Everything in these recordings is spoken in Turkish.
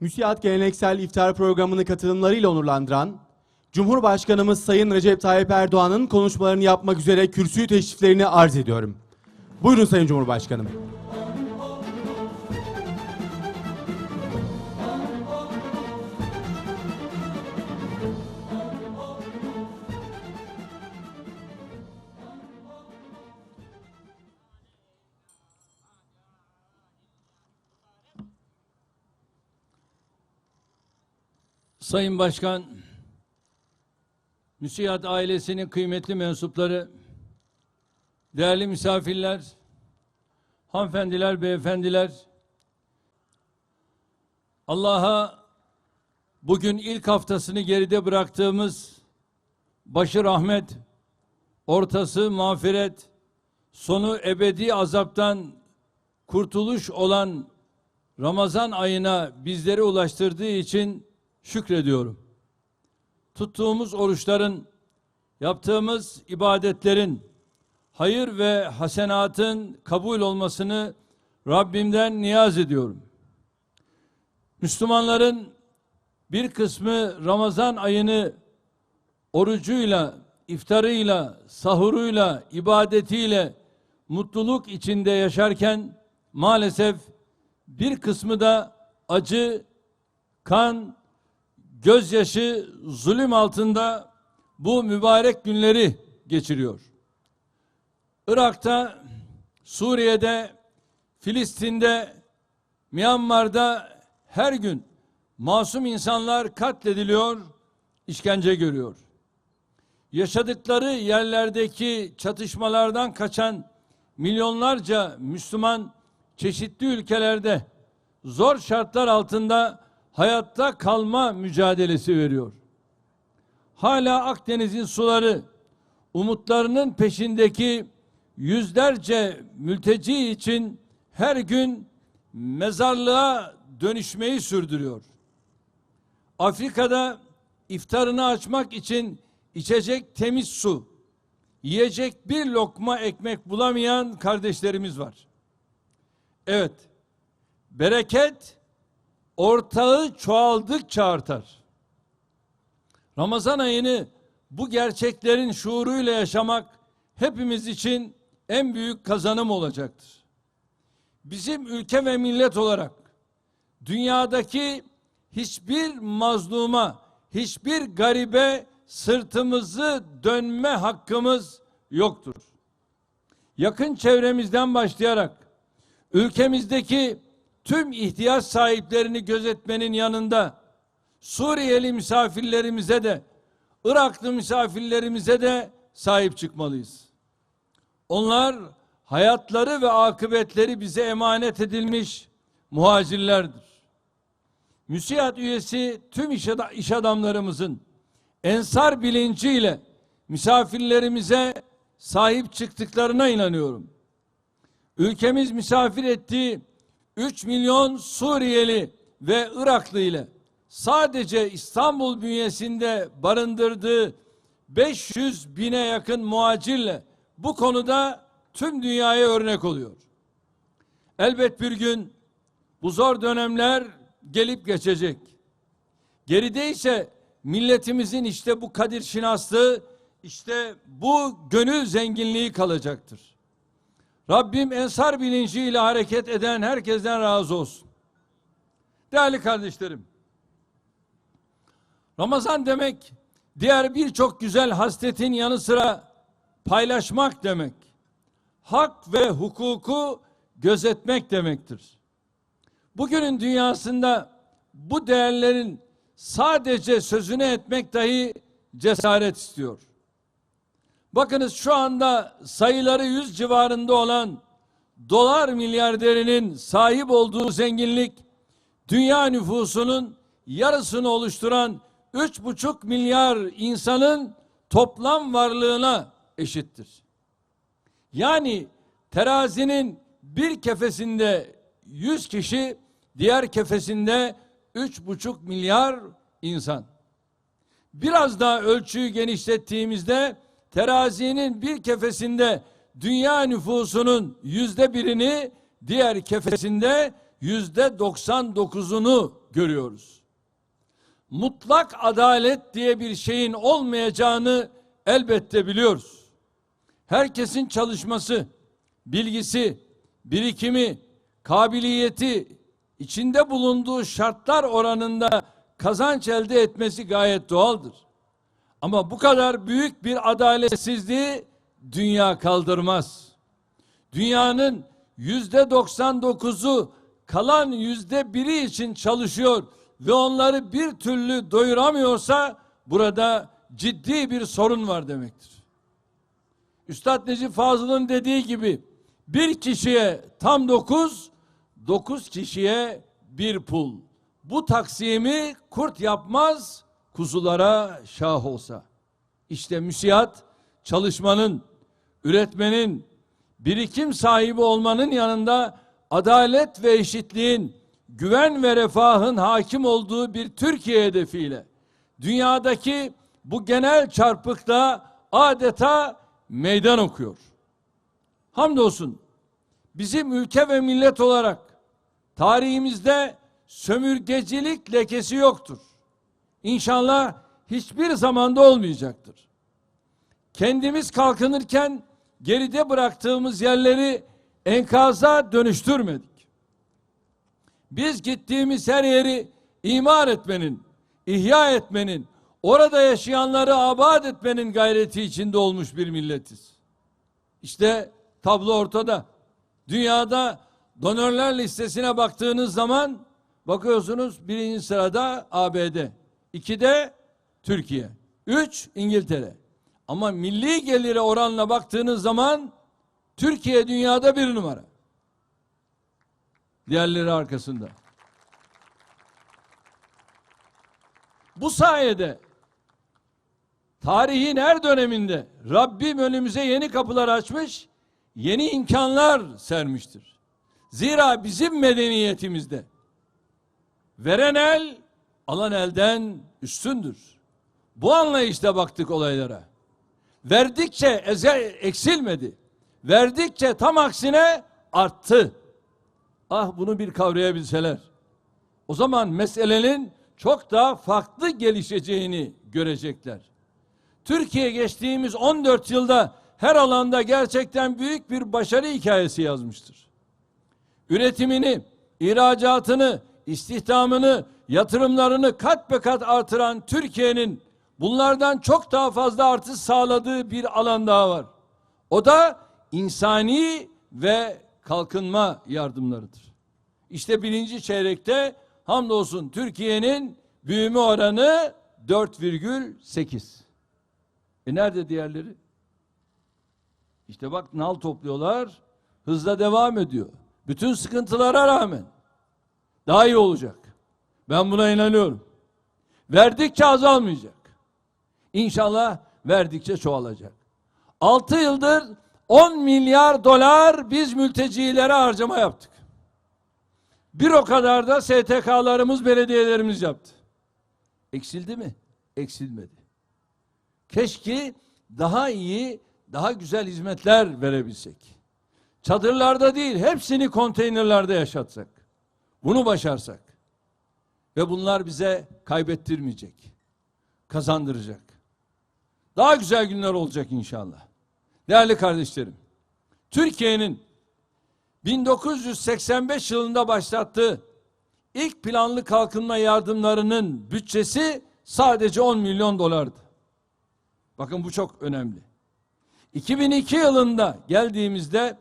Müsiyat Geleneksel İftar Programı'nı katılımlarıyla onurlandıran, Cumhurbaşkanımız Sayın Recep Tayyip Erdoğan'ın konuşmalarını yapmak üzere kürsüyü teşriflerini arz ediyorum. Buyurun Sayın Cumhurbaşkanım. Sayın Başkan, Müsiyat ailesinin kıymetli mensupları, değerli misafirler, hanımefendiler, beyefendiler, Allah'a bugün ilk haftasını geride bıraktığımız başı rahmet, ortası mağfiret, sonu ebedi azaptan kurtuluş olan Ramazan ayına bizleri ulaştırdığı için şükrediyorum. Tuttuğumuz oruçların, yaptığımız ibadetlerin, hayır ve hasenatın kabul olmasını Rabbimden niyaz ediyorum. Müslümanların bir kısmı Ramazan ayını orucuyla, iftarıyla, sahuruyla, ibadetiyle mutluluk içinde yaşarken maalesef bir kısmı da acı, kan, gözyaşı, zulüm altında bu mübarek günleri geçiriyor. Irak'ta, Suriye'de, Filistin'de, Myanmar'da her gün masum insanlar katlediliyor, işkence görüyor. Yaşadıkları yerlerdeki çatışmalardan kaçan milyonlarca Müslüman çeşitli ülkelerde zor şartlar altında hayatta kalma mücadelesi veriyor. Hala Akdeniz'in suları umutlarının peşindeki yüzlerce mülteci için her gün mezarlığa dönüşmeyi sürdürüyor. Afrika'da iftarını açmak için içecek temiz su, yiyecek bir lokma ekmek bulamayan kardeşlerimiz var. Evet, bereket ortağı çoğaldıkça artar. Ramazan ayını bu gerçeklerin şuuruyla yaşamak hepimiz için en büyük kazanım olacaktır. Bizim ülke ve millet olarak dünyadaki hiçbir mazluma, hiçbir garibe sırtımızı dönme hakkımız yoktur. Yakın çevremizden başlayarak ülkemizdeki tüm ihtiyaç sahiplerini gözetmenin yanında Suriyeli misafirlerimize de Iraklı misafirlerimize de sahip çıkmalıyız. Onlar hayatları ve akıbetleri bize emanet edilmiş muhacirlerdir. Müsiyat üyesi tüm iş, ad- iş adamlarımızın ensar bilinciyle misafirlerimize sahip çıktıklarına inanıyorum. Ülkemiz misafir ettiği 3 milyon Suriyeli ve Iraklı ile sadece İstanbul bünyesinde barındırdığı 500 bine yakın muhacirle bu konuda tüm dünyaya örnek oluyor. Elbet bir gün bu zor dönemler gelip geçecek. Geride ise milletimizin işte bu kadir şinaslığı, işte bu gönül zenginliği kalacaktır. Rabbim ensar bilinciyle hareket eden herkesten razı olsun. Değerli kardeşlerim, Ramazan demek diğer birçok güzel hasletin yanı sıra paylaşmak demek. Hak ve hukuku gözetmek demektir. Bugünün dünyasında bu değerlerin sadece sözünü etmek dahi cesaret istiyor. Bakınız şu anda sayıları yüz civarında olan dolar milyarderinin sahip olduğu zenginlik dünya nüfusunun yarısını oluşturan üç buçuk milyar insanın toplam varlığına eşittir. Yani terazinin bir kefesinde yüz kişi, diğer kefesinde üç buçuk milyar insan. Biraz daha ölçüyü genişlettiğimizde terazinin bir kefesinde dünya nüfusunun yüzde birini, diğer kefesinde yüzde doksan dokuzunu görüyoruz. Mutlak adalet diye bir şeyin olmayacağını elbette biliyoruz. Herkesin çalışması, bilgisi, birikimi, kabiliyeti, içinde bulunduğu şartlar oranında kazanç elde etmesi gayet doğaldır. Ama bu kadar büyük bir adaletsizliği dünya kaldırmaz. Dünyanın yüzde 99'u kalan yüzde biri için çalışıyor ve onları bir türlü doyuramıyorsa burada ciddi bir sorun var demektir. Üstad Necip Fazıl'ın dediği gibi bir kişiye tam dokuz, dokuz kişiye bir pul. Bu taksimi kurt yapmaz, kuzulara şah olsa. İşte müsiat çalışmanın, üretmenin, birikim sahibi olmanın yanında adalet ve eşitliğin, güven ve refahın hakim olduğu bir Türkiye hedefiyle dünyadaki bu genel çarpıkta adeta meydan okuyor. Hamdolsun bizim ülke ve millet olarak tarihimizde sömürgecilik lekesi yoktur. İnşallah hiçbir zamanda olmayacaktır. Kendimiz kalkınırken geride bıraktığımız yerleri enkaza dönüştürmedik. Biz gittiğimiz her yeri imar etmenin, ihya etmenin, orada yaşayanları abad etmenin gayreti içinde olmuş bir milletiz. İşte tablo ortada. Dünyada donörler listesine baktığınız zaman bakıyorsunuz birinci sırada ABD, ikide Türkiye, üç İngiltere. Ama milli gelire oranla baktığınız zaman Türkiye dünyada bir numara. Diğerleri arkasında. Bu sayede tarihin her döneminde Rabbim önümüze yeni kapılar açmış, yeni imkanlar sermiştir. Zira bizim medeniyetimizde veren el alan elden üstündür. Bu anlayışla baktık olaylara. Verdikçe eze, eksilmedi. Verdikçe tam aksine arttı. Ah bunu bir kavrayabilseler. O zaman meselenin çok daha farklı gelişeceğini görecekler. Türkiye geçtiğimiz 14 yılda her alanda gerçekten büyük bir başarı hikayesi yazmıştır. Üretimini, ihracatını, istihdamını, yatırımlarını kat be kat artıran Türkiye'nin bunlardan çok daha fazla artış sağladığı bir alan daha var. O da insani ve kalkınma yardımlarıdır. İşte birinci çeyrekte hamdolsun Türkiye'nin büyüme oranı 4,8. E nerede diğerleri? İşte bak nal topluyorlar, hızla devam ediyor. Bütün sıkıntılara rağmen daha iyi olacak. Ben buna inanıyorum. Verdikçe azalmayacak. İnşallah verdikçe çoğalacak. 6 yıldır 10 milyar dolar biz mültecilere harcama yaptık. Bir o kadar da STK'larımız, belediyelerimiz yaptı. Eksildi mi? Eksilmedi. Keşke daha iyi, daha güzel hizmetler verebilsek. Çadırlarda değil, hepsini konteynerlerde yaşatsak. Bunu başarsak. Ve bunlar bize kaybettirmeyecek. Kazandıracak. Daha güzel günler olacak inşallah. Değerli kardeşlerim, Türkiye'nin 1985 yılında başlattığı ilk planlı kalkınma yardımlarının bütçesi sadece 10 milyon dolardı. Bakın bu çok önemli. 2002 yılında geldiğimizde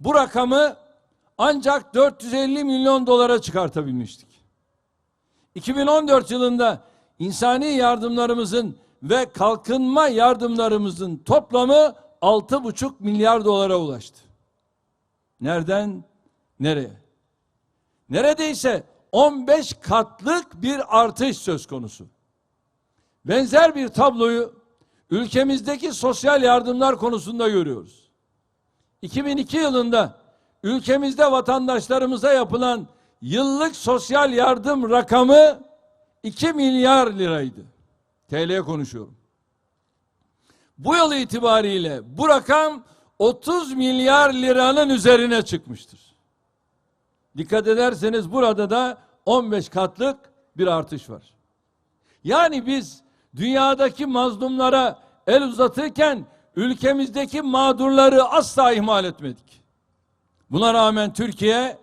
bu rakamı ancak 450 milyon dolara çıkartabilmiştik. 2014 yılında insani yardımlarımızın ve kalkınma yardımlarımızın toplamı 6,5 milyar dolara ulaştı. Nereden nereye? Neredeyse 15 katlık bir artış söz konusu. Benzer bir tabloyu ülkemizdeki sosyal yardımlar konusunda görüyoruz. 2002 yılında ülkemizde vatandaşlarımıza yapılan yıllık sosyal yardım rakamı 2 milyar liraydı. TL konuşuyorum. Bu yıl itibariyle bu rakam 30 milyar liranın üzerine çıkmıştır. Dikkat ederseniz burada da 15 katlık bir artış var. Yani biz dünyadaki mazlumlara el uzatırken ülkemizdeki mağdurları asla ihmal etmedik. Buna rağmen Türkiye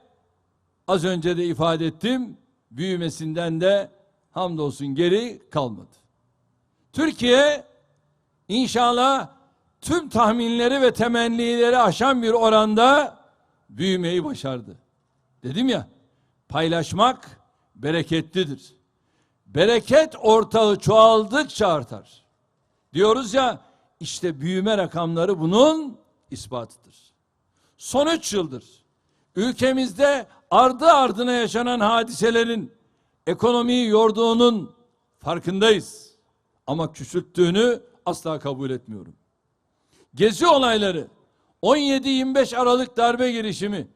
az önce de ifade ettim büyümesinden de hamdolsun geri kalmadı. Türkiye inşallah tüm tahminleri ve temennileri aşan bir oranda büyümeyi başardı. Dedim ya paylaşmak bereketlidir. Bereket ortağı çoğaldıkça artar. Diyoruz ya işte büyüme rakamları bunun ispatıdır. Son üç yıldır ülkemizde ardı ardına yaşanan hadiselerin ekonomiyi yorduğunun farkındayız. Ama küçülttüğünü asla kabul etmiyorum. Gezi olayları, 17-25 Aralık darbe girişimi,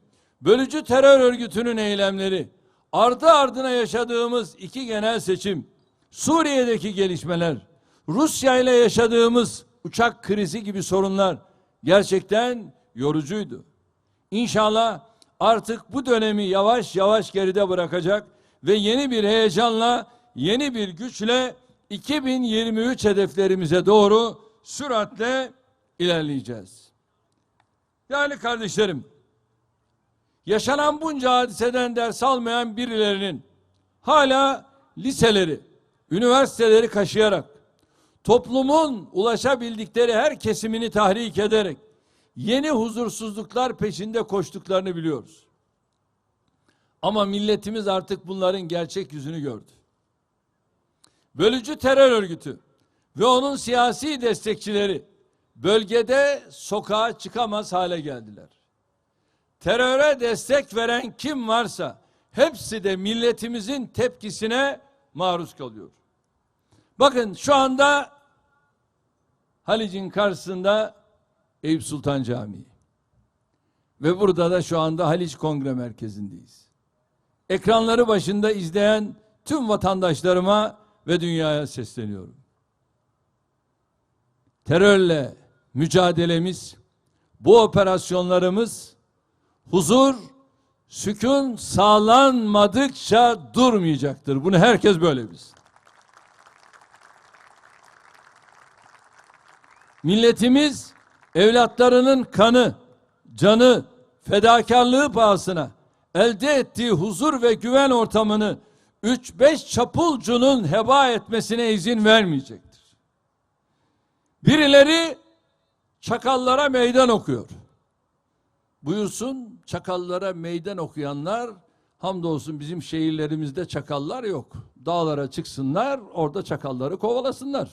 bölücü terör örgütünün eylemleri, ardı ardına yaşadığımız iki genel seçim, Suriye'deki gelişmeler, Rusya ile yaşadığımız uçak krizi gibi sorunlar gerçekten yorucuydu. İnşallah artık bu dönemi yavaş yavaş geride bırakacak ve yeni bir heyecanla, yeni bir güçle 2023 hedeflerimize doğru süratle ilerleyeceğiz. Yani kardeşlerim, yaşanan bunca hadiseden ders almayan birilerinin hala liseleri, üniversiteleri kaşıyarak toplumun ulaşabildikleri her kesimini tahrik ederek yeni huzursuzluklar peşinde koştuklarını biliyoruz. Ama milletimiz artık bunların gerçek yüzünü gördü. Bölücü terör örgütü ve onun siyasi destekçileri bölgede sokağa çıkamaz hale geldiler. Teröre destek veren kim varsa hepsi de milletimizin tepkisine maruz kalıyor. Bakın şu anda Halic'in karşısında Eyüp Sultan Camii. Ve burada da şu anda Haliç Kongre Merkezi'ndeyiz. Ekranları başında izleyen tüm vatandaşlarıma ve dünyaya sesleniyorum. Terörle mücadelemiz, bu operasyonlarımız huzur, sükun sağlanmadıkça durmayacaktır. Bunu herkes böyle bilsin. Milletimiz evlatlarının kanı, canı, fedakarlığı pahasına elde ettiği huzur ve güven ortamını 3-5 çapulcunun heba etmesine izin vermeyecektir. Birileri çakallara meydan okuyor. Buyursun çakallara meydan okuyanlar hamdolsun bizim şehirlerimizde çakallar yok. Dağlara çıksınlar orada çakalları kovalasınlar.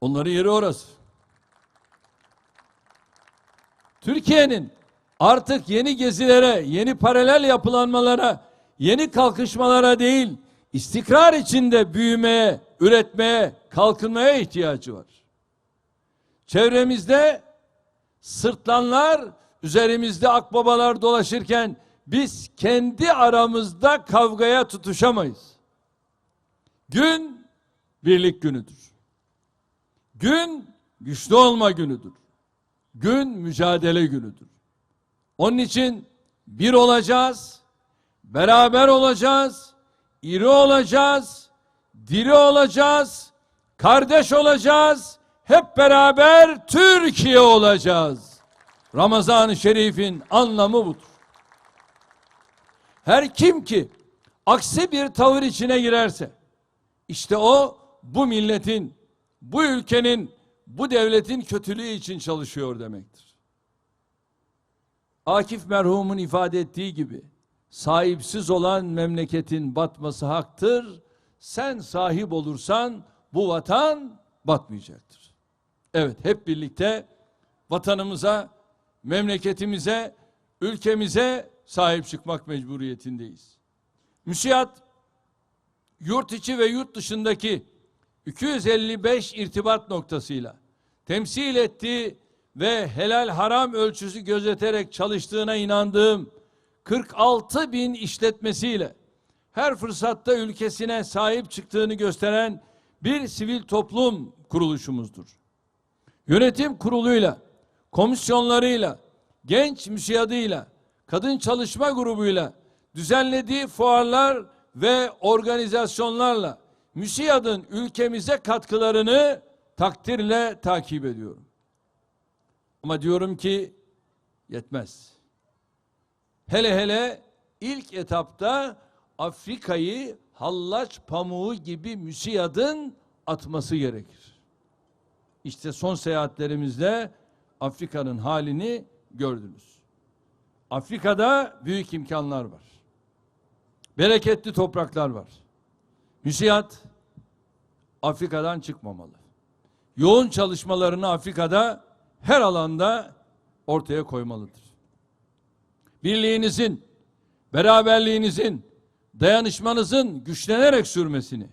Onların yeri orası. Türkiye'nin artık yeni gezilere, yeni paralel yapılanmalara, yeni kalkışmalara değil, istikrar içinde büyümeye, üretmeye, kalkınmaya ihtiyacı var. Çevremizde sırtlanlar, üzerimizde akbabalar dolaşırken biz kendi aramızda kavgaya tutuşamayız. Gün birlik günüdür. Gün güçlü olma günüdür. Gün mücadele günüdür. Onun için bir olacağız, beraber olacağız, iri olacağız, diri olacağız, kardeş olacağız, hep beraber Türkiye olacağız. Ramazan-ı Şerif'in anlamı budur. Her kim ki aksi bir tavır içine girerse, işte o bu milletin, bu ülkenin, bu devletin kötülüğü için çalışıyor demektir. Akif merhumun ifade ettiği gibi sahipsiz olan memleketin batması haktır. Sen sahip olursan bu vatan batmayacaktır. Evet hep birlikte vatanımıza, memleketimize, ülkemize sahip çıkmak mecburiyetindeyiz. Müsiyat yurt içi ve yurt dışındaki 255 irtibat noktasıyla temsil ettiği ve helal haram ölçüsü gözeterek çalıştığına inandığım 46 bin işletmesiyle her fırsatta ülkesine sahip çıktığını gösteren bir sivil toplum kuruluşumuzdur. Yönetim kuruluyla, komisyonlarıyla, genç müsiyadıyla, kadın çalışma grubuyla düzenlediği fuarlar ve organizasyonlarla MÜSİAD'ın ülkemize katkılarını takdirle takip ediyorum. Ama diyorum ki yetmez. Hele hele ilk etapta Afrika'yı hallaç pamuğu gibi müsiyadın atması gerekir. İşte son seyahatlerimizde Afrika'nın halini gördünüz. Afrika'da büyük imkanlar var. Bereketli topraklar var. Müsiyat Afrika'dan çıkmamalı. Yoğun çalışmalarını Afrika'da her alanda ortaya koymalıdır. Birliğinizin, beraberliğinizin, dayanışmanızın güçlenerek sürmesini,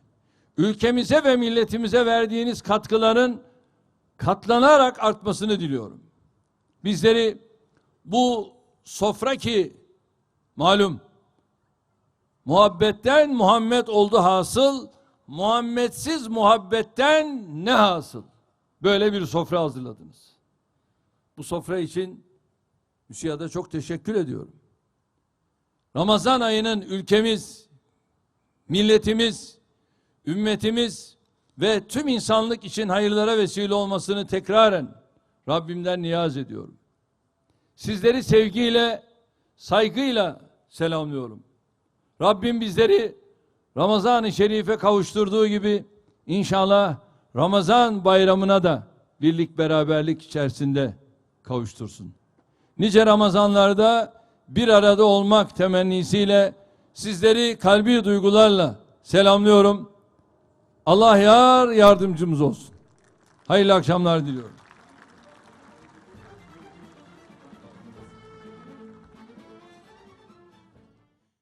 ülkemize ve milletimize verdiğiniz katkıların katlanarak artmasını diliyorum. Bizleri bu sofra ki malum muhabbetten Muhammed oldu hasıl, Muhammedsiz muhabbetten ne hasıl? Böyle bir sofra hazırladınız. Bu sofra için MÜSİAD'a çok teşekkür ediyorum. Ramazan ayının ülkemiz, milletimiz, ümmetimiz ve tüm insanlık için hayırlara vesile olmasını tekraren Rabbimden niyaz ediyorum. Sizleri sevgiyle, saygıyla selamlıyorum. Rabbim bizleri Ramazan-ı Şerif'e kavuşturduğu gibi inşallah Ramazan bayramına da birlik beraberlik içerisinde kavuştursun. Nice Ramazanlarda bir arada olmak temennisiyle sizleri kalbi duygularla selamlıyorum. Allah yar yardımcımız olsun. Hayırlı akşamlar diliyorum.